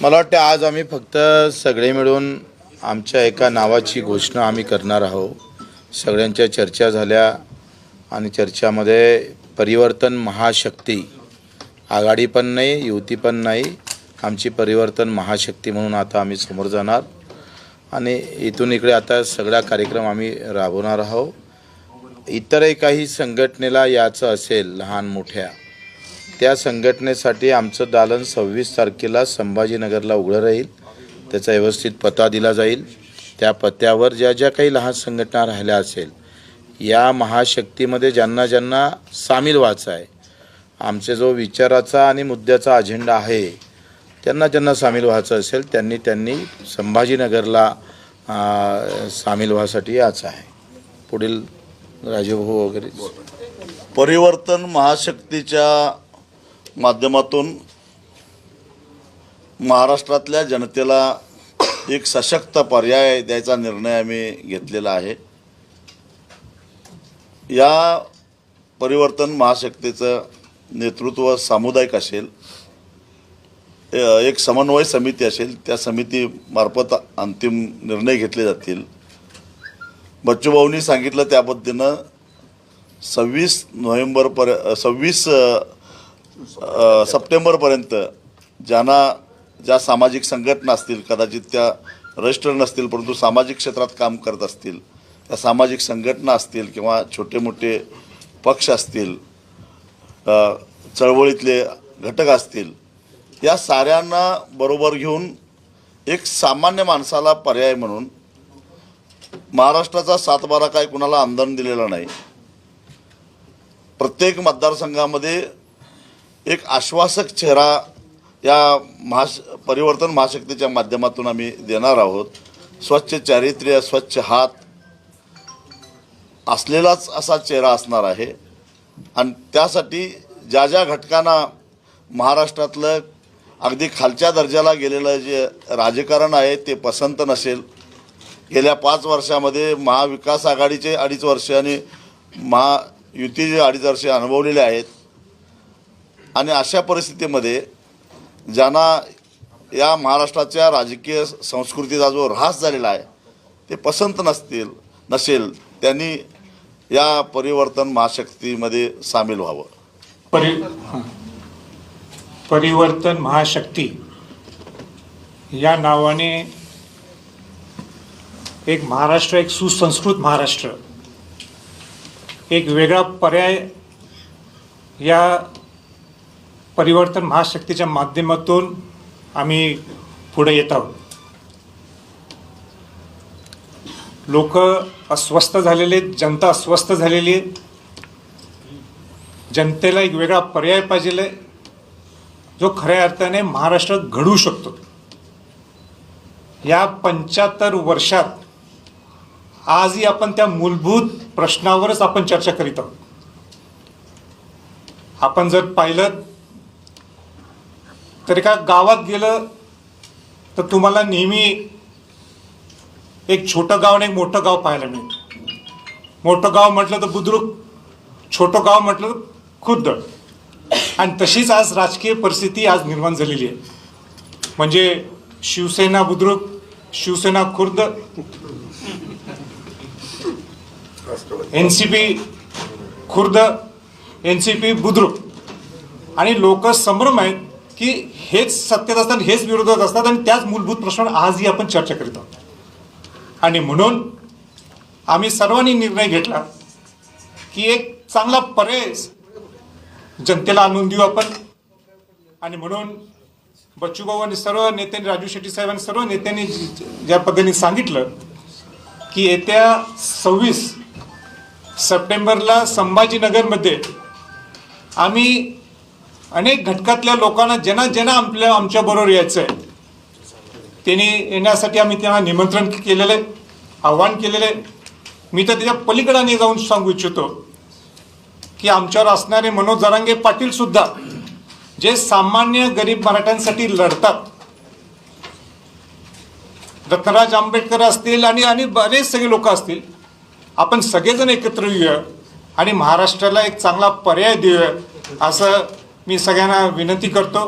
मला वाटतं आज आम्ही फक्त सगळे मिळून आमच्या एका नावाची घोषणा आम्ही करणार आहोत. सगळ्यांच्या चर्चा झाल्या आणि चर्चामध्ये परिवर्तन महाशक्ती. आघाडी पण नाही युती पण नाही. आमची परिवर्तन महाशक्ती म्हणून आता आम्ही समोर जाणार. आणि इथून इकडे आता सगळा कार्यक्रम आम्ही राबवणार आहोत. इतरही काही संघटनेला याचं असेल लहान मोठ्या. त्या संघटनेसाठी आमचं दालन सव्वीस तारखेला संभाजीनगरला उघडं राहील. त्याचा व्यवस्थित पत्ता दिला जाईल. त्या पत्त्यावर ज्या ज्या काही लहान संघटना राहिल्या असेल या महाशक्तीमध्ये ज्यांना ज्यांना सामील व्हायचं आहे आमचे जो विचाराचा आणि मुद्द्याचा अजेंडा आहे त्यांना ज्यांना सामील व्हायचं असेल त्यांनी त्यांनी संभाजीनगरला सामील व्हायसाठी यायचं आहे. पुढील राजीव वगैरे. परिवर्तन महाशक्तीच्या माध्यमातून महाराष्ट्रातल्या जनतेला एक सशक्त पर्याय द्यायचा निर्णय आम्ही घेतलेला आहे. या परिवर्तन महाशक्तीचं नेतृत्व सामुदायिक असेल एक समन्वय समिती असेल त्या समितीमार्फत अंतिम निर्णय घेतले जातील. बच्चूभाऊंनी सांगितलं त्या पद्धतीनं सव्वीस नोव्हेंबरपर्य सव्वीस सप्टेंबरपर्यंत ज्यांना ज्या सामाजिक संघटना असतील कदाचित त्या रजिस्टर नसतील परंतु सामाजिक क्षेत्रात काम करत असतील त्या सामाजिक संघटना असतील किंवा छोटे मोठे पक्ष असतील चळवळीतले घटक असतील या साऱ्यांना बरोबर घेऊन एक सामान्य माणसाला पर्याय म्हणून महाराष्ट्राचा सातबारा काय कुणाला आमदार दिलेला नाही. प्रत्येक मतदारसंघामध्ये एक आश्वासक चेहरा या महाश परिवर्तन महाशक्तीच्या माध्यमातून आम्ही देणार आहोत. स्वच्छ चारित्र्य स्वच्छ हात असलेलाच असा चेहरा असणार आहे. आणि त्यासाठी ज्या ज्या घटकांना महाराष्ट्रातलं अगदी खालच्या दर्जाला गेलेलं जे राजकारण आहे ते पसंत नसेल. गेल्या पाच वर्षामध्ये महाविकास आघाडीचे अडीच वर्ष आणि महायुतीचे अडीच वर्षे अनुभवलेले आहेत. आणि अशा परिस्थितीमध्ये ज्यांना या महाराष्ट्राच्या राजकीय संस्कृतीचा जो ऱ्हास झालेला आहे ते पसंत नसतील नसेल त्यांनी या परिवर्तन महाशक्तीमध्ये सामील व्हावं. परि परिवर्तन महाशक्ती या नावाने एक महाराष्ट्र एक सुसंस्कृत महाराष्ट्र एक वेगळा पर्याय या परिवर्तन महाशक्तीच्या माध्यमातून आम्ही पुढे येत आहोत. लोक अस्वस्थ झालेले आहेत, जनता अस्वस्थ झालेली आहे. जनतेला एक वेगळा पर्याय पाहिजे आहे. जो खऱ्या अर्थाने महाराष्ट्र घडवू शकतो. या पंच्याहत्तर वर्षात आजही आपण त्या मूलभूत प्रश्नावरच आपण चर्चा करीत आहोत. आपण जर पाहिलं तर एका गावात गेलं तर तुम्हाला नेहमी एक छोटं गाव आणि एक मोठं गाव पाहायला मिळतं. मोठं गाव म्हटलं तर बुद्रुक छोटं गाव म्हटलं तर खुद्द. आणि तशीच आज राजकीय परिस्थिती आज निर्माण झालेली आहे. म्हणजे शिवसेना बुद्रुक शिवसेना खुर्द एन सी पी खुर्द एन सी पी बुद्रुक. आणि लोक संभ्रम आहेत. की हेच सत्तेत असतात हेच विरोधात असतात आणि त्याच मूलभूत प्रश्नावर आजही आपण चर्चा करीत आहोत. आणि म्हणून आम्ही सर्वांनी निर्णय घेतला की एक चांगला पर्याय जनतेला आणून देऊ आपण. आणि म्हणून बच्चूभाऊ आणि सर्व नेत्यांनी राजू शेट्टी साहेबांनी सर्व नेत्यांनी ज्या पद्धतीने सांगितलं की येत्या सव्वीस सप्टेंबरला संभाजीनगरमध्ये आम्ही अनेक घटकातल्या लोकांना ज्यांना ज्यांना आपल्या आमच्याबरोबर यायचं आहे त्यांनी येण्यासाठी आम्ही त्यांना निमंत्रण केलेलं आहे आव्हान केलेलं आहे. मी तर त्याच्या पलीकडाने जाऊन सांगू इच्छितो की आमच्यावर असणारे मनोज जरांगे पाटील सुद्धा जे सामान्य गरीब मराठ्यांसाठी लढतात. रत्नराज आंबेडकर असतील आणि आणि बरेच सगळे लोक असतील. आपण सगळेजण एकत्र येऊया आणि महाराष्ट्राला एक चांगला पर्याय देऊया असं मी सगळ्यांना विनंती करतो.